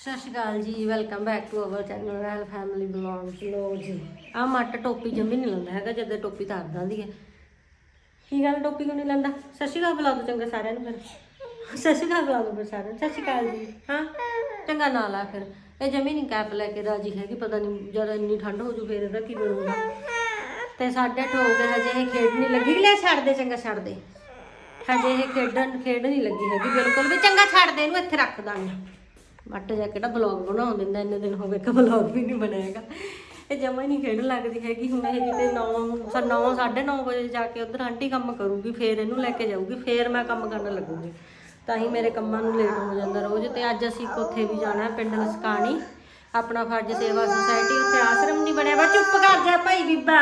ਸਤਿ ਸ਼੍ਰੀ ਅਕਾਲ ਜੀ welcome back to our channel Rail family blogs ਲੋ ਜੀ ਆ ਮੱਟ ਟੋਪੀ ਜੰਮੀ ਨਹੀਂ ਲਾਉਂਦਾ ਹੈਗਾ, ਜਦੋਂ ਟੋਪੀ ਤਾਰ ਦਿੰਦੀ ਹੈ। ਕੀ ਗੱਲ, ਟੋਪੀ ਕਿਉਂ ਨਹੀਂ ਲਾਉਂਦਾ ਸਤਿ ਸ਼੍ਰੀ ਅਕਾਲ ਬੁਲਾ ਦੋ ਚੰਗਾ ਸਾਰਿਆਂ ਨੂੰ ਫਿਰ। ਸਤਿ ਸ਼੍ਰੀ ਅਕਾਲ ਬੁਲਾ ਦੋ ਫਿਰ ਸਾਰਿਆਂ ਨੂੰ। ਸਤਿ ਸ਼੍ਰੀ ਅਕਾਲ ਜੀ। ਹਾਂ? ਚੰਗਾ ਨਾ ਲਾ ਫਿਰ। ਇਹ ਜਮੀ ਨਹੀਂ ਕੈਪ ਲੈ ਕੇ ਰਾਜੀ ਹੈਗੀ, ਪਤਾ ਨਹੀਂ ਜਦ ਇੰਨੀ ਠੰਡ ਹੋ ਜੂ ਫਿਰ ਇਹਦਾ ਕੀ ਬਣੂਗਾ। ਤੇ ਸਾਡੇ ਅੱਠ ਹਜੇ ਇਹ ਖੇਡ ਨਹੀਂ ਲੱਗੀ। ਲੈ ਛੱਡ ਦੇ ਚੰਗਾ, ਛੱਡ ਦੇ। ਹਜੇ ਇਹ ਖੇਡਣ, ਖੇਡ ਨਹੀਂ ਲੱਗੀ ਹੈਗੀ, ਬਿਲਕੁਲ ਵੀ। ਚੰਗਾ ਛੱਡ ਦੇ, ਇਹਨੂੰ ਇੱਥੇ ਰੱਖ ਦਾਂਗੇ। ਮੱਟ ਜਾ ਕਿਹੜਾ ਬਲੌਗ ਬਣਾਉਣ ਦਿੰਦਾ, ਇੰਨੇ ਦਿਨ ਹੋ ਗਏ ਕਿ ਬਲੌਗ ਵੀ ਨਹੀਂ ਬਣਾਏਗਾ ਇਹ ਜਮਾ ਹੀ ਨਹੀਂ ਖੇਡ ਲੱਗਦੀ ਹੈਗੀ, ਹੁਣ ਇਹ ਕਿਤੇ 9 9 9:30 ਵਜੇ ਜਾ ਕੇ ਉਧਰ ਆਂਟੀ ਕੰਮ ਕਰੂਗੀ, ਫੇਰ ਇਹਨੂੰ ਲੈ ਕੇ ਜਾਊਗੀ, ਫੇਰ ਮੈਂ ਕੰਮ ਕਰਨ ਲੱਗੂਗੀ। ਤਾਂ ਹੀ ਮੇਰੇ ਕੰਮਾਂ ਨੂੰ ਲੇਟ ਹੋ ਜਾਂਦਾ ਰੋਜ਼ ਤੇ ਅੱਜ ਅਸੀਂ ਇੱਕ ਉੱਥੇ ਵੀ ਜਾਣਾ ਹੈ, ਪਿੰਡ ਲਸਕਾਣੀ, ਆਪਣਾ ਫਰਜ਼ ਸੇਵਾ ਸੁਸਾਇਟੀ ਉੱਥੇ ਆਸ਼ਰਮ ਨਹੀਂ ਬਣਿਆ ਵਾ। ਚੁੱਪ ਕਰ ਜਾ ਭਾਈ ਬੀਬਾ।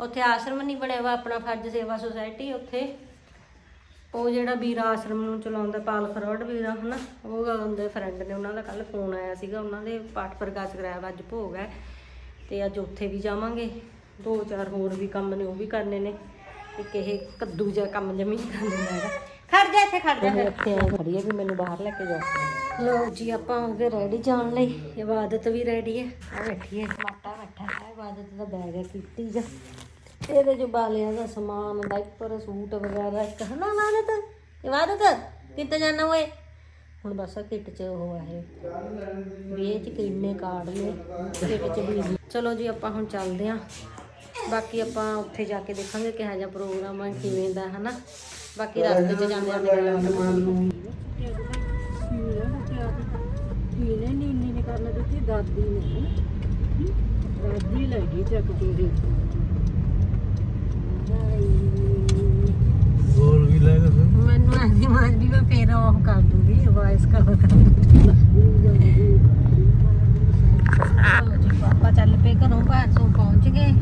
ਉੱਥੇ ਆਸ਼ਰਮ ਨਹੀਂ ਬਣਿਆ ਵਾ, ਆਪਣਾ ਫਰਜ਼ ਸੇਵਾ ਸੁਸਾਇਟੀ ਉੱਥੇ ਉਹ ਜਿਹੜਾ ਵੀਰਾ ਆਸ਼ਰਮ ਨੂੰ ਚਲਾਉਂਦਾ ਪਾਲ ਫਰਵਰਡ ਵੀਰਾ ਹਨਾ ਉਹ ਉਹਦੇ ਫਰੈਂਡ ਨੇ ਉਹਨਾਂ ਦਾ ਕੱਲ ਫੋਨ ਆਇਆ ਸੀਗਾ ਉਹਨਾਂ ਦੇ ਪਾਠ ਪ੍ਰਕਾਸ਼ ਕਰਾਇਆ ਅੱਜ ਭੋਗ ਹੈ ਤੇ ਅੱਜ ਉੱਥੇ ਵੀ ਜਾਵਾਂਗੇ ਦੋ ਚਾਰ ਹੋਰ ਵੀ ਕੰਮ ਨੇ ਉਹ ਵੀ ਕਰਨੇ ਨੇ ਇੱਕ ਇਹ ਕੱਦੂ ਜਿਹਾ ਕੰਮ ਜਮੀ ਕਰ ਦਿੰਦਾ ਹੈਗਾ। ਖੜ ਜਾ ਇੱਥੇ ਖੜ ਜਾ ਫਿਰ। ਇੱਥੇ ਐਂ ਖੜੀ ਹੈ ਵੀ ਮੈਨੂੰ ਬਾਹਰ ਲੈ ਕੇ ਜਾ। ਲੋ ਜੀ ਆਪਾਂ ਹੋ ਗਏ ਰੈਡੀ ਜਾਣ ਲਈ ਇਬਾਦਤ ਵੀ ਰੈਡੀ ਹੈ। ਆ ਬੈਠੀ ਹੈ ਮਾਤਾ ਬੈਠਾ ਹੈ ਇਬਾਦਤ ਦਾ ਬੈਗ ਹੈ ਕੀਤੀ ਜਾ ਇਹਦੇ ਜੋ ਬਾਲਿਆਂ ਦਾ ਸਮਾਨ ਡਾਈਪਰ ਸੂਟ ਵਗੈਰਾ, ਇੱਕ ਹਨਾ ਇਬਾਦਤ? ਇਬਾਦਤ? ਕਿੱਥੇ ਜਾਣਾ ਓਏ? ਹੁਣ ਬਸ ਕਿੱਟ ਚ ਉਹ ਹੈ ਵੀ ਇਹ ਚ ਕਿੰਨੇ ਕਾਰਡ ਨੇ? ਕਿੱਟ ਚ ਵੀ ਚਲੋ ਜੀ, ਆਪਾਂ ਹੁਣ ਚੱਲਦੇ ਆਂ। ਬਾਕੀ ਆਪਾਂ ਉੱਥੇ ਜਾ ਕੇ ਦੇਖਾਂਗੇ ਕਿਹੋ ਜਿਹਾ ਪ੍ਰੋਗਰਾਮ ਆ, ਕਿਵੇਂ ਦਾ, ਹਨਾ? ਬਾਕੀ ਰਸਤੇ 'ਚ ਜਾਂਦੇ ਜਾਂਦੇ ਇਹਨੇ ਨੀਨੀ ਨੇ ਕਰਨ ਦਿੱਤੀ ਦਾਦੀ ਨੇ ਦਾਦੀ ਲੱਗੀ ਚੱਕ ਚੂੜੀ ਹੋਰ ਵੀ ਲੈ ਕੇ ਫਿਰ? ਮੈਨੂੰ ਐਸੀ ਮਾਜ ਵੀ ਮੈਂ ਫੇਰ ਆਫ ਕਰ ਦੂੰਗੀ ਵਾਇਸ ਕਰ ਦੂੰਗੀ। ਪਾਪਾ ਚੱਲ ਪਏ ਘਰੋਂ ਭਾਰਸੋਂ ਪਹੁੰਚ ਗਏ।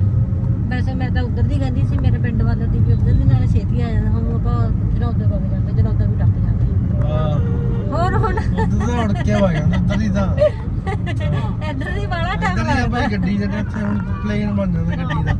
ਵੈਸੇ ਮੈਂ ਤਾਂ ਉਧਰ ਦੀ ਕਹਿੰਦੀ ਸੀ ਮੇਰੇ ਪਿੰਡ ਵੱਲ ਦੀ ਵੀ ਉਧਰ ਦੀ ਨਾਲ ਛੇਤੀ ਆ ਜਾਣਾ ਹੁਣ ਆਪਾਂ ਜਨੌਦੇ ਵਗ ਜਾਂਦੇ ਜਨੌਦਾ ਵੀ ਟੱਪ ਜਾਂਦੇ। ਹੋਰ ਹੁਣ? ਉਧਰ ਦਾ ਉੜ ਕੇ ਵਾ ਗਿਆ ਉਧਰ ਹੀ ਤਾਂ। ਇੱਧਰ ਦੀ ਵਾਲਾ ਟੱਪ ਭਾਈ ਗੱਡੀ ਜਿਹੜੇ ਇੱਥੇ ਹੁਣ ਪਲੇਨ ਬਣ ਜਾਂਦਾ ਗੱਡੀ ਦਾ।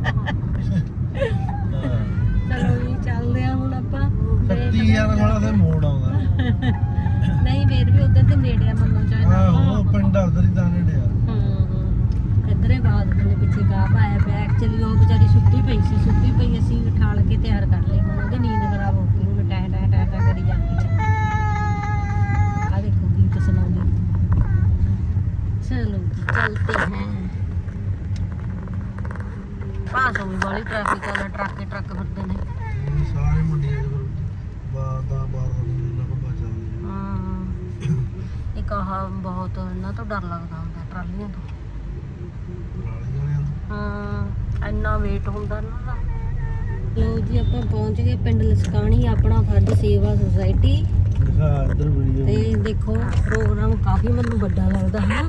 ਯਾਰ ਥੋੜਾ ਸੇ ਮੋੜ ਆਉਂਦਾ। ਨਹੀਂ ਫੇਰ ਵੀ ਉਧਰ ਦੇ ਨੇੜੇ ਆ ਮੰਨੋ ਚਾਹੀਦਾ ਆਹੋ ਪਿੰਡ ਉਧਰ ਹੀ ਤਾਂ ਨੇੜੇ ਆ। ਹੂੰ ਇੱਧਰੇ ਬਾਦ ਦੇ ਪਿੱਛੇ ਗਾਹ ਪਾਇਆ ਪਿਆ ਐਕਚੁਅਲੀ ਉਹ ਵਿਚਾਰੀ ਸੁੱਤੀ ਪਈ ਸੀ ਸੁੱਤੀ ਪਈ ਅਸੀਂ ਉਠਾਲ ਕੇ ਤਿਆਰ ਕਰ ਲਈ। ਉਹਦੀ ਨੀਂਦ ਖਰਾਬ ਹੋ ਗਈ ਹੁਣ ਟੈ ਟੈ ਟੈ ਟੈ ਕਰੀ ਜਾਂਦੀ ਹੈ ਆ ਦੇਖੋ ਗੀਤ ਸੁਣਾਉਂਦੀ ਚਲੋ ਜੀ, ਚਲਤੇ हैं ਪਾਸੋਂ ਵੀ ਵਾਲੀ ਟ੍ਰੈਫਿਕ ਵਾਲਾ ਟਰੱਕ ਹੀ ਟਰੱਕ ਫਿਰਦੇ ਨੇ ਸਾਰੇ ਮੁੰਡਿਆਂ ਦੇ ਬਾਰ ਦਾ ਬਾਰ ਦਾ ਮੁੰਡਾ ਬੱਬਾ ਚੱਲਦੇ ਹਾਂ ਇੱਕ ਆਹ ਬਹੁਤ ਇਹਨਾਂ ਤੋਂ ਡਰ ਲੱਗਦਾ ਹੁੰਦਾ ਟਰਾਲੀਆਂ ਤੋਂ। ਹਾਂ ਇੰਨਾ ਵੇਟ ਹੁੰਦਾ ਇਹਨਾਂ ਦਾ। ਲੋ ਜੀ ਆਪਾਂ ਪਹੁੰਚ ਗਏ ਪਿੰਡ ਲਸਕਾਣੀ ਆਪਣਾ ਫਰਜ਼ ਸੇਵਾ ਸੁਸਾਇਟੀ ਤੇ ਦੇਖੋ ਪ੍ਰੋਗਰਾਮ ਕਾਫੀ ਮੈਨੂੰ ਵੱਡਾ ਲੱਗਦਾ ਹੈ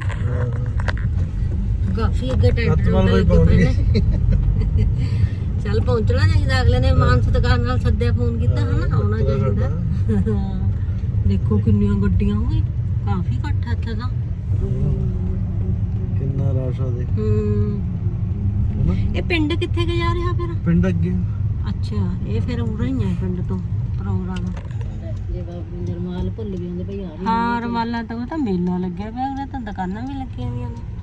ਕਾਫੀ ਅੱਗੇ ਬਾਈ ਲੱਗੇ ਪਏ ਨੇ ਚੱਲ ਪਹੁੰਚਣਾ ਚਾਹੀਦਾ ਅਗਲੇ ਨੇ ਮਾਨ ਸਤਿਕਾਰ ਨਾਲ ਸੱਦਿਆ ਫੋਨ ਕੀਤਾ ਹਨਾ? ਆਉਣਾ ਚਾਹੀਦਾ। ਦੇਖੋ ਕਿੰਨੀਆਂ ਗੱਡੀਆਂ ਹੋਈ ਕਾਫੀ ਇਕੱਠ ਇੱਥੇ ਤਾਂ। ਕਿੰਨਾ ਰਸ਼ ਆ ਦੇ ਹੂੰ। ਹੈਨਾ? ਇਹ ਪਿੰਡ ਕਿੱਥੇ ਕੁ ਜਾ ਰਿਹਾ ਫਿਰ? ਪਿੰਡ ਅੱਗੇ। ਅੱਛਾ ਇਹ ਫਿਰ ਉਰਾਂ ਹੀ ਹੈ ਪਿੰਡ ਤੋਂ ਪ੍ਰੋਗਰਾਮ। ਜੇ ਬਾਬੂ ਜਰਮਾਲ ਭੁੱਲ ਗਏ ਹੁੰਦੇ ਭਈ ਆ ਹਾਂ ਰਮਾਲਾਂ ਤਾਂ ਉਹ ਤਾਂ ਮੇਲਾ ਲੱਗਿਆ ਪਿਆ ਉਹਨੇ ਤਾਂ ਦੁਕਾਨਾਂ ਵੀ ਲੱਗੀਆਂ ਹੋਈਆਂ ਨੇ।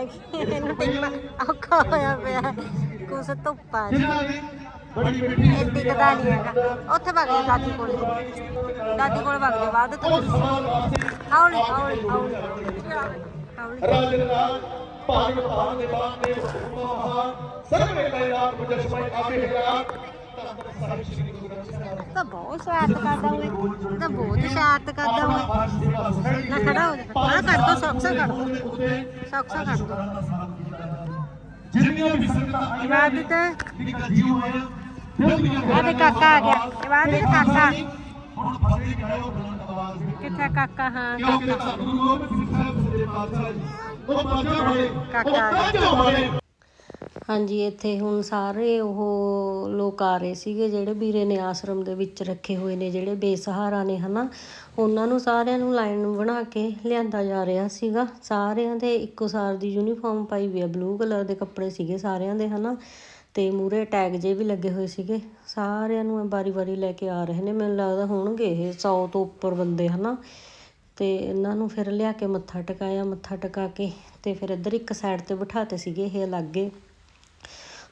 ਇਹਨੂੰ ਇੰਨਾ ਔਖਾ ਹੋਇਆ ਪਿਆ ਕੁਛ ਧੁੱਪਾਂ ਬੜੀ ਨਹੀਂ ਹੈਗਾ। ਉੱਥੇ ਭੱਗ ਜਾ ਦਾਦੀ ਕੋਲ। ਦਾਦੀ ਕੋਲ ਭੱਗ ਜਾ ਬਾਅਦ ਤੋਂ ਹੌਲੀ ਹੌਲੀ ਹੌਲੀ ਰਾਜਨ ਰਾਜ ਭਾਗ ਭਾਗ ਦੇ ਬਾਗ ਦੇ ਮਹਾਨ ਸਰਵੇ ਕੈਲਾਸ਼ ਮੁਜਸਮੈ ਆਪੇ ਹਰਾਤ ਤਾਂ ਬਹੁਤ ਸ਼ਰਾਰਤ ਕਰਦਾ ਹੋਵੇ ਇਹ ਤਾਂ ਬਹੁਤ ਸ਼ਰਾਰਤ ਕਰਦਾ ਹੋਵੇ। ਨਾ ਖੜਾ ਹੋ ਜਾ ਆ ਕੱਢ ਦੋ ਸੌਕਸਾ ਕੱਢ ਦੋ। ਸੌਕਸਾ ਕੱਢ ਦੋ। ਜਿੰਨੀਆਂ ਵੀ ਸੰਗਤਾਂ ਇਬਾਦਤ ਇੱਕ ਜੀਵ ਹੋਇਆ ਜਲਦੀਆਂ ਆ ਦੇ ਕਾਕਾ ਆ ਗਿਆ। ਇਬਾਦਤ ਕਾਕਾ। ਹੁਣ ਫਤਿਹ ਕਹੋ ਬੁਲੰਦ ਆਵਾਜ਼ ਵਿੱਚ ਕਿੱਥੇ ਕਾਕਾ? ਹਾਂ। ਕਿਉਂਕਿ ਕਾਕਾ ਗੁਰੂ ਗੋਬਿੰਦ ਸਿੰਘ ਸਾਹਿਬ ਸੱਚੇ ਪਾਤਸ਼ਾਹ ਜੀ। ਉਹ ਪਾਜਾ ਬੜੇ ਕਾਕਾ ਆ ਗਿਆ। ਪਾਜਾ ਬੜੇ ਹਾਂਜੀ, ਇੱਥੇ ਹੁਣ ਸਾਰੇ ਉਹ ਲੋਕ ਆ ਰਹੇ ਸੀਗੇ ਜਿਹੜੇ ਵੀਰੇ ਨੇ ਆਸ਼ਰਮ ਦੇ ਵਿੱਚ ਰੱਖੇ ਹੋਏ ਨੇ, ਜਿਹੜੇ ਬੇਸਹਾਰਾ ਨੇ, ਹਨਾ। ਉਹਨਾਂ ਨੂੰ ਸਾਰਿਆਂ ਨੂੰ ਲਾਈਨ ਬਣਾ ਕੇ ਲਿਆਂਦਾ ਜਾ ਰਿਹਾ ਸੀਗਾ। ਸਾਰਿਆਂ ਦੇ ਇੱਕੋ ਸਾਰ ਦੀ ਯੂਨੀਫਾਰਮ ਪਾਈ ਹੋਈ ਆ ਬਲੂ ਕਲਰ ਦੇ ਕੱਪੜੇ ਸੀਗੇ ਸਾਰਿਆਂ ਦੇ, ਹਨਾ। ਤੇ ਮੂਰੇ ਟੈਗ ਜੇ ਵੀ ਲੱਗੇ ਹੋਏ ਸੀਗੇ। ਸਾਰਿਆਂ ਨੂੰ ਵਾਰੀ-ਵਾਰੀ ਲੈ ਕੇ ਆ ਰਹੇ ਨੇ। ਮੈਨੂੰ ਲੱਗਦਾ ਹੋਣਗੇ ਇਹ 100 ਤੋਂ ਉੱਪਰ ਬੰਦੇ, ਹਨਾ। ਤੇ ਇਹਨਾਂ ਨੂੰ ਫਿਰ ਲਿਆ ਕੇ ਮੱਥਾ ਟਿਕਾਇਆ, ਮੱਥਾ ਟਿਕਾ ਕੇ ਤੇ ਫਿਰ ਇੱਧਰ ਇੱਕ ਸਾਈਡ ਤੇ ਬਿਠਾਤੇ ਸੀਗੇ ਇਹ ਅਲੱਗੇ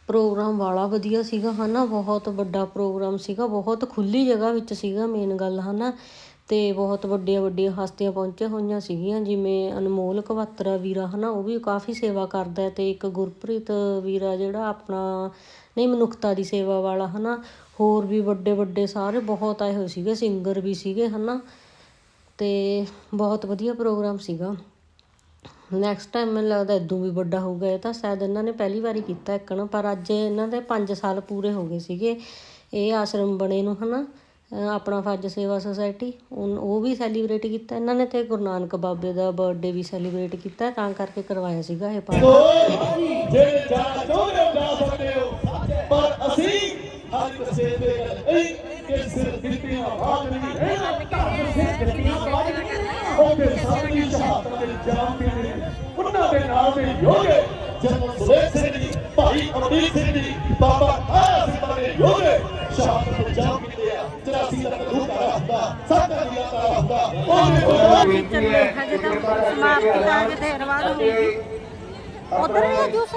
ਪ੍ਰੋਗਰਾਮ ਵਾਲਾ ਵਧੀਆ ਸੀਗਾ ਹੈ ਨਾ ਬਹੁਤ ਵੱਡਾ ਪ੍ਰੋਗਰਾਮ ਸੀਗਾ, ਬਹੁਤ ਖੁੱਲ੍ਹੀ ਜਗ੍ਹਾ ਵਿੱਚ ਸੀਗਾ ਮੇਨ ਗੱਲ ਹੈ ਨਾ ਅਤੇ ਬਹੁਤ ਵੱਡੀਆਂ ਵੱਡੀਆਂ ਹਸਤੀਆਂ ਪਹੁੰਚੀਆਂ ਹੋਈਆਂ ਸੀਗੀਆਂ, ਜਿਵੇਂ ਅਨਮੋਲ ਕਵਾਤਰਾ ਵੀਰਾ ਹੈ ਨਾ ਉਹ ਵੀ ਕਾਫੀ ਸੇਵਾ ਕਰਦਾ ਅਤੇ ਇੱਕ ਗੁਰਪ੍ਰੀਤ ਵੀਰਾ ਜਿਹੜਾ ਆਪਣਾ, ਨਹੀਂ, ਮਨੁੱਖਤਾ ਦੀ ਸੇਵਾ ਵਾਲਾ ਹੈ ਨਾ ਹੋਰ ਵੀ ਵੱਡੇ ਵੱਡੇ ਸਾਰੇ ਬਹੁਤ ਆਏ ਹੋਏ ਸੀਗੇ ਸਿੰਗਰ ਵੀ ਸੀਗੇ ਹੈ ਨਾ ਅਤੇ ਬਹੁਤ ਵਧੀਆ ਪ੍ਰੋਗਰਾਮ ਸੀਗਾ। ਨੈਕਸਟ ਟਾਈਮ ਮੈਨੂੰ ਲੱਗਦਾ ਇਦੋਂ ਵੀ ਵੱਡਾ ਹੋਊਗਾ ਇਹ ਤਾਂ ਸ਼ਾਇਦ ਇਹਨਾਂ ਨੇ ਪਹਿਲੀ ਵਾਰੀ ਕੀਤਾ ਇੱਕਣ ਪਰ ਅੱਜ ਇਹਨਾਂ ਦੇ ਪੰਜ ਸਾਲ ਪੂਰੇ ਹੋ ਗਏ ਸੀਗੇ। ਇਹ ਆਸ਼ਰਮ ਬਣੇ ਨੂੰ ਹੈ ਨਾ ਆਪਣਾ ਫੱਜ ਸੇਵਾ ਸੁਸਾਇਟੀ ਉਨ- ਉਹ ਵੀ ਸੈਲੀਬ੍ਰੇਟ ਕੀਤਾ। ਇਹਨਾਂ ਨੇ ਤੇ ਗੁਰੂ ਨਾਨਕ ਬਾਬੇ ਦਾ ਬਰਥਡੇ ਵੀ ਸੈਲੀਬ੍ਰੇਟ ਕੀਤਾ, ਤਾਂ ਕਰਕੇ ਕਰਵਾਇਆ ਸੀਗਾ ਇਹ ਪਾਰਟੀ ਜਿਹੜੇ ਜਾ ਚਾਹੁੰਦੇ ਹੋ ਸਕਦੇ ਹੋ। ਪਰ ਅਸੀਂ ਹਰ ਕਿਸੇ ਦੇ ਇਹ ਕਿ ਸਿਰ ਦਿੱਤੀਆਂ ਬਾਤ ਨਹੀਂ ਰਹਿਣਾ ਸਿਰ ਦਿੱਤੀਆਂ ਬਾਤ ਨਹੀਂ ਉਹ ਫਿਰ ਸਾਡੀ ਸ਼ਹਾਦਤ ਦੇ ਜਾਮ ਪੀਣੇ ਉਹਨਾਂ ਦੇ ਨਾਮ ਦੇ ਯੋਗੇ ਜਨਮ ਸੁਰੇਖ ਸਿੰਘ ਜੀ ਭਾਈ ਅਮਰੀਕ ਸਿੰਘ ਜੀ ਬਾਬਾ ਆਇਆ ਸਿੰਘ ਦੇ ਯੋਗੇ ਸ਼ਹਾਦਤ ਦੇ ਜਾਮ ਪੀਣੇ ਆ 84 ਲੱਖ ਰੂਹ ਦਾ ਹੁੰਦਾ ਸਭ ਦਾ ਦਾ ਹੁੰਦਾ ਉਹਨੇ ਤਾਂ ਸਮਾਪਤੀ ਦਾ ਬਾਅਦ ਹੋਊਗੀ ਉਧਰ ਵੀ ਜੂਸ?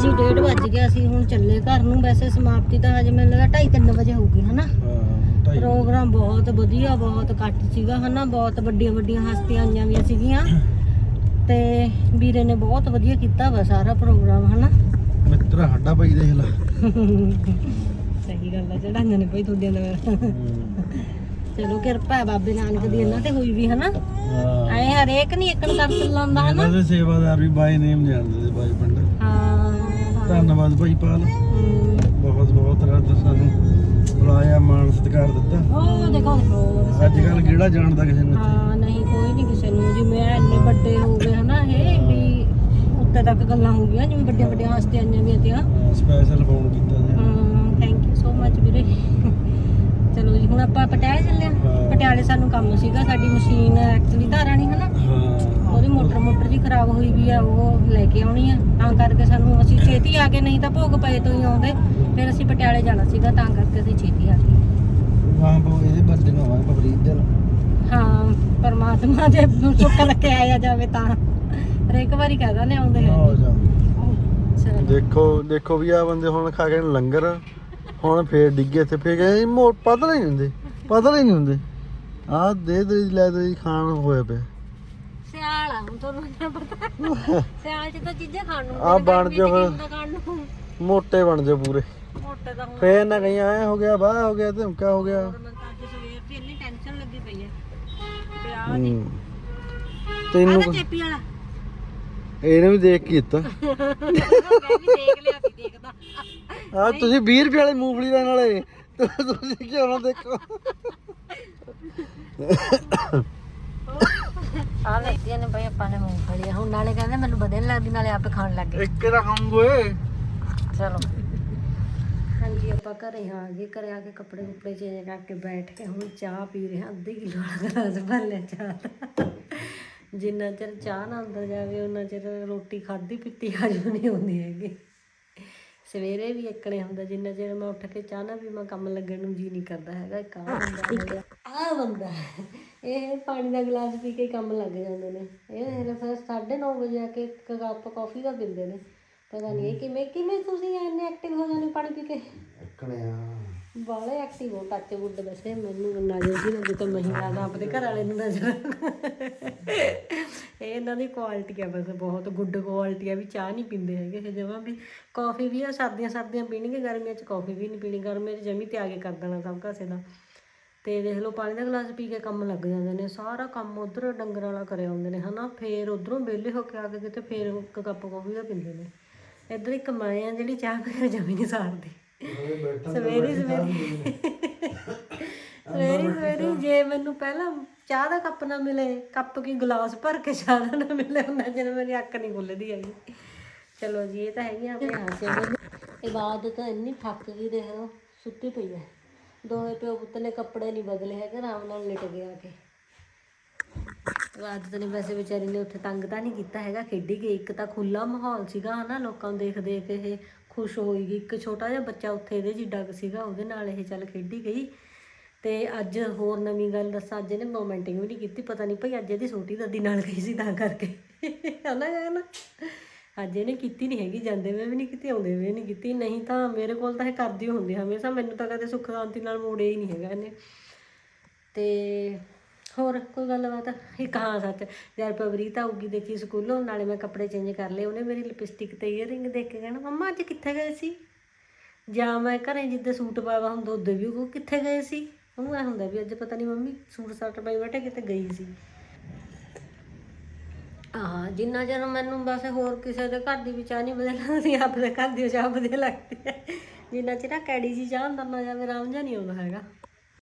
ਜੀ ਡੇਢ ਵੱਜ ਗਿਆ ਸੀ ਹੁਣ ਚੱਲੇ ਘਰ ਨੂੰ। ਵੈਸੇ ਸਮਾਪਤੀ ਤਾਂ ਹਜੇ ਮੈਨੂੰ ਲੱਗਾ 2:30 ਵਜੇ ਹੋਊਗੀ ਹਨਾ? ਹਾਂ ਪ੍ਰੋਗਰਾਮ ਬਹੁਤ ਵਧੀਆ ਬਹੁਤ ਘੱਟ ਸੀਗਾ ਹਨਾ? ਬਹੁਤ ਵੱਡੀਆਂ ਵੱਡੀਆਂ ਹਸਤੀਆਂ ਆਈਆਂ ਵੀ ਸੀਗੀਆਂ। ਤੇ ਵੀਰੇ ਨੇ ਬਹੁਤ ਵਧੀਆ ਕੀਤਾ ਵਾ ਸਾਰਾ ਪ੍ਰੋਗਰਾਮ ਹਨਾ? ਮਿੱਤਰ ਹੱਡਾ ਭਾਈ ਦੇਖ ਲੈ। ਸਹੀ ਗੱਲ ਆ ਚੜਾਈਆਂ ਨੇ ਭਾਈ ਤੁਹਾਡੇ ਨਾਲ। ਚਲੋ ਕਿਰਪਾ ਹੈ ਬਾਬੇ ਨਾਨਕ ਦੀ ਇਹਨਾਂ ਤੇ ਹੋਈ ਵੀ ਹਨਾ। ਹਾਂ। ਐ ਹਰੇਕ ਨਹੀਂ ਇੱਕਣ ਕਰ ਚੱਲਾਂਦਾ ਹਨਾ। ਇਹਨਾਂ ਦੇ ਸੇਵਾਦਾਰ ਵੀ ਬਾਈ ਨੇਮ ਜਾਣਦੇ ਸੀ ਬਾਈ ਪਿੰਡ। ਹਾਂ। ਧੰਨਵਾਦ ਭਾਈ ਪਾਲ। ਬਹੁਤ ਬਹੁਤ ਰਾਤ ਸਾਨੂੰ ਬੁਲਾਇਆ ਮਾਣ ਸਤਿਕਾਰ ਦਿੱਤਾ। ਉਹ ਦੇਖੋ ਦੇਖੋ ਅੱਜ ਕੱਲ ਕਿਹੜਾ ਜਾਣਦਾ ਕਿਸੇ ਨੂੰ? ਹਾਂ ਨਹੀਂ ਕੋਈ ਨਹੀਂ ਕਿਸੇ ਨੂੰ। ਜਿਵੇਂ ਇੰਨੇ ਵੱਡੇ ਹੋ ਗਏ ਹਨਾ ਇਹ ਵੀ ਉੱਤੇ ਤੱਕ ਗੱਲਾਂ ਹੋ ਗਈਆਂ ਜਿਵੇਂ ਵੱਡੀਆਂ ਵੱਡੀਆਂ ਹਸਤੀਆਂ ਆਈਆਂ ਵੀ ਤੀਆਂ ਸਪੈਸ਼ਲ ਫੋਨ ਕੀਤਾ ਸੀ ਹਾਂ ਥੈਂਕ ਯੂ ਸੋ ਮਚ ਵੀਰੇ ਜੀ। ਹੁਣ ਆਪਾਂ ਪਟਿਆਲੇ ਚੱਲੇ ਹਾਂ। ਪਟਿਆਲੇ ਸਾਨੂੰ ਕੰਮ ਸੀਗਾ ਸਾਡੀ ਮਸ਼ੀਨ ਐਕਚੁਅਲੀ ਧਾਰਾ ਨਹੀਂ ਹਨਾ। ਹਾਂ। ਉਹਦੀ ਮੋਟਰ ਮੋਟਰ ਜੀ ਖਰਾਬ ਹੋਈ ਵੀ ਆ ਉਹ ਲੈ ਕੇ ਆਉਣੀ ਆ। ਤਾਂ ਕਰਕੇ ਸਾਨੂੰ ਅਸੀਂ ਛੇਤੀ ਆ ਕੇ ਨਹੀਂ ਤਾਂ ਭੋਗ ਪਏ ਤੋਂ ਹੀ ਆਉਂਦੇ। ਫਿਰ ਅਸੀਂ ਪਟਿਆਲੇ ਜਾਣਾ ਸੀਗਾ ਤਾਂ ਕਰਕੇ ਅਸੀਂ ਛੇਤੀ ਆ ਗਏ। ਵਾਹ ਬੋ ਇਹਦੇ ਬੰਦੇ ਨੂੰ ਆਵਾਂ ਪਬਰੀਦ ਦੇ ਨੂੰ ਹਾਂ ਪਰਮਾਤਮਾ ਦੇ ਸੁੱਖ ਰੱਖੇ ਆਇਆ ਜਾਵੇ ਤਾਂ। ਹਰੇਕ ਵਾਰੀ ਕਹਦਾ ਆ ਹੈ ਜਾ। ਚਲੋ। ਦੇਖੋ ਦੇਖੋ ਵੀ ਆ ਬੰਦੇ ਹੁਣ ਖਾ ਕੇ ਲੰਗਰ। ਹੁਣ ਫੇਰ ਡਿੱਗੇ ਇੱਥੇ ਫੇਰ ਗਏ ਮੋਟ ਪਤਲੇ ਨਹੀਂ ਹੁੰਦੇ ਪਤਲੇ ਨਹੀਂ ਹੁੰਦੇ। ਆ ਦੇ ਦੇ ਲੈ ਦੇ ਖਾਣ ਹੋਇਆ ਪਿਆ। ਸਿਆਲ ਆ ਹੁਣ ਤੁਹਾਨੂੰ ਪਤਾ। ਸਿਆਲ ਚ ਤਾਂ ਚੀਜ਼ਾਂ ਖਾਣ ਨੂੰ ਆ ਬਣ ਕੀ ਫਿਰ। ਹੁੰਦਾ ਖਾਣ ਨੂੰ। ਮੋਟੇ ਬਣ ਜਾ ਪੂਰੇ। ਮੋਟੇ ਦਾ ਹੁਣ ਫੇਰ ਨਾ ਕਹੀਂ ਐ ਹੋ ਗਿਆ ਬਾਹ ਹੋ ਗਿਆ ਧਮਕਾ ਹੋ ਗਿਆ। ਮੈਨੂੰ ਤਾਂ ਅੱਜ ਸਵੇਰ ਦੀ ਇੰਨੀ ਟੈਨਸ਼ਨ ਲੱਗੀ ਪਈ ਹੈ ਤੇ ਆ ਹੂੰ। ਆ ਤੈਨੂੰ ਤਾਂ ਚੇਪੀ ਵਾਲਾ। ਇਹਨੇ ਵੀ ਦੇਖ ਕੇ ਮੈਂ ਵੀ ਦੇਖ ਲਿਆ ਸੀ ਦੇਖਦਾ। ਆ ਤੁਸੀਂ 20 ਰੁਪਏ ਵਾਲੀ ਮੂੰਗਫਲੀ ਵਾਲੇ। ਤੁ- ਤੁਸੀਂ ਕਿਉਂ ਨਾ ਦੇਖੋ। ਆ ਲੈਤੀਆਂ ਨੇ ਬਈ ਆਪਾਂ ਨੇ ਮੂੰਗਫਲੀਆਂ ਹੁਣ ਨਾਲੇ ਕਹਿੰਦੇ ਮੈਨੂੰ ਵਧੀਆ ਨੀ ਲੱਗਦੀ ਨਾਲੇ ਆਪੇ ਖਾਣ ਲੱਗ ਗਏ ਇੱਕ ਦਾ ਖਾਉਂਗੇ ਚਲੋ। ਹਾਂਜੀ ਆਪਾਂ ਘਰੇ ਆ ਗਏ। ਘਰੇ ਆ ਕੇ ਕੱਪੜੇ ਕੁੱਪੜੇ ਚੇਂਜ ਕਰਕੇ ਬੈਠ ਕੇ ਹੁਣ ਚਾਹ ਪੀ ਰਹੇ ਹਾਂ। ਅੱਧੀ ਕਿਲੋ ਵਾਲਾ ਗਲਾਸ ਭਰ ਲਿਆ ਚਾਹ ਦਾ। ਜਿੰਨਾ ਚਿਰ ਚਾਹ ਨਾ ਅੰਦਰ ਜਾਵੇ ਉਹਨਾਂ ਚਿਰ ਰੋਟੀ ਖਾਧੀ ਪੀਤੀ ਹਜਮ ਨਹੀਂ ਹੁੰਦੀ ਹੈਗੀ। ਸਵੇਰੇ ਵੀ ਇੱਕਣੇ ਹੁੰਦਾ ਜਿੰਨਾ ਚਿਰ ਮੈਂ ਉੱਠ ਕੇ ਚਾਹ ਨਾ ਵੀ ਮੈਂ ਕੰਮ ਲੱਗਣ ਨੂੰ ਜੀ ਨਹੀਂ ਕਰਦਾ ਹੈਗਾ ਇੱਕ ਆਹ ਬੰਦਾ ਆ ਬੰਦਾ ਇਹ ਪਾਣੀ ਦਾ ਗਲਾਸ ਪੀ ਕੇ ਕੰਮ ਲੱਗ ਜਾਂਦੇ ਨੇ। ਇਹ ਫਿਰ 9:30 ਵਜੇ ਆ ਕੇ ਇੱਕ ਕੱਪ ਕਾਫੀ ਦਾ ਪੀਂਦੇ ਨੇ। ਪਤਾ ਨਹੀਂ ਇਹ ਕਿਵੇਂ ਕਿਵੇਂ ਤੁਸੀਂ ਇੰਨੇ ਐਕਟਿਵ ਹੋ ਜਾਂਦੇ ਪਾਣੀ ਪੀ ਕੇ? ਇੱਕਣੇ ਆ। ਬਾਲੇ ਐਕਟਿਵ ਹੋ ਟੱਚ ਗੁੱਡ ਵੈਸੇ ਮੈਨੂੰ ਨਜ਼ਰ ਜੀ ਨਾ ਜਿੱਤੇ ਮਹੀਨਾ ਦਾ ਆਪਣੇ ਘਰ ਵਾਲੇ ਨੂੰ ਨਜ਼ਰ ਇਹ ਇਹਨਾਂ ਦੀ ਕੁਆਲਿਟੀ ਆ, ਬਸ ਬਹੁਤ ਗੁੱਡ ਕੁਆਲਿਟੀ ਆ, ਵੀ ਚਾਹ ਨਹੀਂ ਪੀਂਦੇ ਹੈਗੇ ਇਹ ਜਮਾਂ ਵੀ। ਕਾਫੀ ਵੀ ਆ, ਸਰਦੀਆਂ ਸਰਦੀਆਂ ਪੀਣਗੇ, ਗਰਮੀਆਂ 'ਚ ਕਾਫੀ ਵੀ ਨਹੀਂ ਪੀਣੀ, ਗਰਮੀਆਂ 'ਚ ਜਮੀ ਤਿਆਗੇ ਕਰ ਦੇਣਾ ਸਭ ਕਾਸੇ ਦਾ। ਤੇ ਦੇਖ ਲਓ, ਪਾਣੀ ਦਾ ਗਲਾਸ ਪੀ ਕੇ ਕੰਮ ਲੱਗ ਜਾਂਦੇ ਨੇ, ਸਾਰਾ ਕੰਮ ਉਧਰ ਡੰਗਰ ਵਾਲਾ ਕਰਿਆ ਹੁੰਦੇ ਨੇ, ਹਨਾ? ਫੇਰ ਉਧਰੋਂ ਵਿਹਲੇ ਹੋ ਕੇ ਆ ਕੇ ਕਿਤੇ ਫੇਰ ਇੱਕ ਕੱਪ ਕੌਫੀ ਦਾ ਪੀਂਦੇ ਨੇ। ਇੱਧਰ ਇੱਕ ਮੈਂ ਆ ਜਿਹੜੀ ਚਾਹ ਪੀ ਕੇ ਜਮੀ ਨਹੀਂ ਸਾਰਦੀ ਸਵੇਰੇ ਸਵੇਰੇ ਸਵੇਰੇ। ਸਵੇਰੇ ਜੇ ਮੈਨੂੰ ਪਹਿਲਾਂ ਚਾਹ ਦਾ ਕੱਪ ਨਾ ਮਿਲੇ ਕੱਪ ਕੀ ਗਲਾਸ ਭਰ ਕੇ ਚਾਹ ਦਾ ਨਾ ਮਿਲੇ ਉਹਨਾਂ ਚਿਰ ਮੇਰੀ ਅੱਖ ਨਹੀਂ ਖੁੱਲਦੀ ਹੈਗੀ। ਚਲੋ ਜੀ ਇਹ ਤਾਂ ਹੈਗੀ ਆਪਣੇ ਹਾਸੇ ਇਬਾਦਤ ਇੰਨੀ ਥੱਕ ਗਈ ਦੇਖ ਲਓ ਸੁੱਤੀ ਪਈ ਹੈ ਦੋਵੇਂ ਪਿਓ ਪੁੱਤ ਨੇ ਕੱਪੜੇ ਨਹੀਂ ਬਦਲੇ ਹੈਗੇ ਆਰਾਮ ਨਾਲ ਲਿਟ ਗਿਆ ਕੇ। ਇਬਾਦਤ ਨੇ ਵੈਸੇ ਵਿਚਾਰੀ ਨੇ ਉੱਥੇ ਤੰਗ ਤਾਂ ਨਹੀਂ ਕੀਤਾ ਹੈਗਾ ਖੇਡੀ ਗਈ। ਇੱਕ ਤਾਂ ਖੁੱਲਾ ਮਾਹੌਲ ਸੀਗਾ ਹਨਾ ਲੋਕਾਂ ਨੂੰ ਦੇਖ ਦੇਖ ਕੇ ਇਹ ਖੁਸ਼ ਹੋਈ ਗਈ। ਇੱਕ ਛੋਟਾ ਜਿਹਾ ਬੱਚਾ ਉੱਥੇ ਇਹਦੇ ਜਿੱਡਾ ਕੁ ਸੀਗਾ, ਉਹਦੇ ਨਾਲ ਇਹ ਚੱਲ ਖੇਡੀ ਗਈ। ਤੇ ਅੱਜ ਹੋਰ ਨਵੀਂ ਗੱਲ ਦੱਸਾਂ, ਅੱਜ ਇਹਨੇ ਮੋਮੈਂਟਿੰਗ ਵੀ ਨਹੀਂ ਕੀਤੀ। ਪਤਾ ਨਹੀਂ ਭਈ ਅੱਜ ਇਹਦੀ ਛੋਟੀ ਦਾਦੀ ਨਾਲ ਗਈ ਸੀ, ਤਾਂ ਕਰਕੇ। ਹਨਾ ਨਾ ਅੱਜ ਇਹਨੇ ਕੀਤੀ ਨਹੀਂ ਹੈਗੀ, ਜਾਂਦੇ ਵੇ ਵੀ ਨਹੀਂ ਕੀਤੀ, ਆਉਂਦੇ ਵੇ ਨਹੀਂ ਕੀਤੀ। ਨਹੀਂ ਤਾਂ ਮੇਰੇ ਕੋਲ ਤਾਂ ਇਹ ਕਰਦੀ ਓ ਹੁੰਦੀ ਹਮੇਸ਼ਾ ਮੈਨੂੰ ਤਾਂ ਕਦੇ ਸੁੱਖ ਸ਼ਾਂਤੀ ਨਾਲ ਮੋੜਿਆ ਹੀ ਨਹੀਂ ਹੈਗਾ ਇਹਨੇ। ਤੇ ਹੋਰ ਕੋਈ ਗੱਲਬਾਤ? ਇੱਕ ਹਾਂ ਸੱਚ ਯਾਰ ਪਵਰੀਤ ਆਊਗੀ ਦੇਖੀ ਸਕੂਲੋਂ, ਨਾਲੇ ਮੈਂ ਕੱਪੜੇ ਚੇਂਜ ਕਰ ਲਏ, ਉਹਨੇ ਮੇਰੀ ਲਿਪਸਟਿਕ ਤੇ ਈਅਰਿੰਗ ਦੇਖ ਕੇ ਕਹਿਣਾ, ਮੰਮਾ, ਅੱਜ ਕਿੱਥੇ ਗਏ ਸੀ? ਜਾਂ ਮੈਂ ਘਰੇ ਜਿੱਦੇ ਸੂਟ ਪਾਇਆ ਹੁੰਦਾ ਉਦੋਂ ਵੀ ਉਹ ਕਿੱਥੇ ਗਏ ਸੀ? ਉਹਨੂੰ ਐ ਹੁੰਦਾ ਵੀ ਅੱਜ ਪਤਾ ਨਹੀਂ ਮੰਮੀ, ਸੂਟ ਸਾਟ ਪਾਈ ਬੈਠੇ, ਕਿਤੇ ਗਈ ਸੀ। ਆਹ, ਜਿੰਨਾ ਚਿਰ ਮੈਨੂੰ ਬਸ ਹੋਰ ਕਿਸੇ ਦੇ ਘਰ ਦੀ ਵੀ ਚਾਹ ਨਹੀਂ ਵਧੀਆ ਲੱਗਦੀ ਆਪਦੇ ਘਰ ਦੀ ਚਾਹ ਵਧੀਆ ਲੱਗਦੀ ਹੈ। ਜਿੰਨਾ ਚਿਰ ਆਹ ਕੈੜੀ ਜੀ ਚਾਹ ਅੰਦਰ ਨਾ ਜਾਵੇ, ਆਰਾਮ ਜਿਹਾ ਨਹੀਂ ਆਉਂਦਾ ਹੈਗਾ।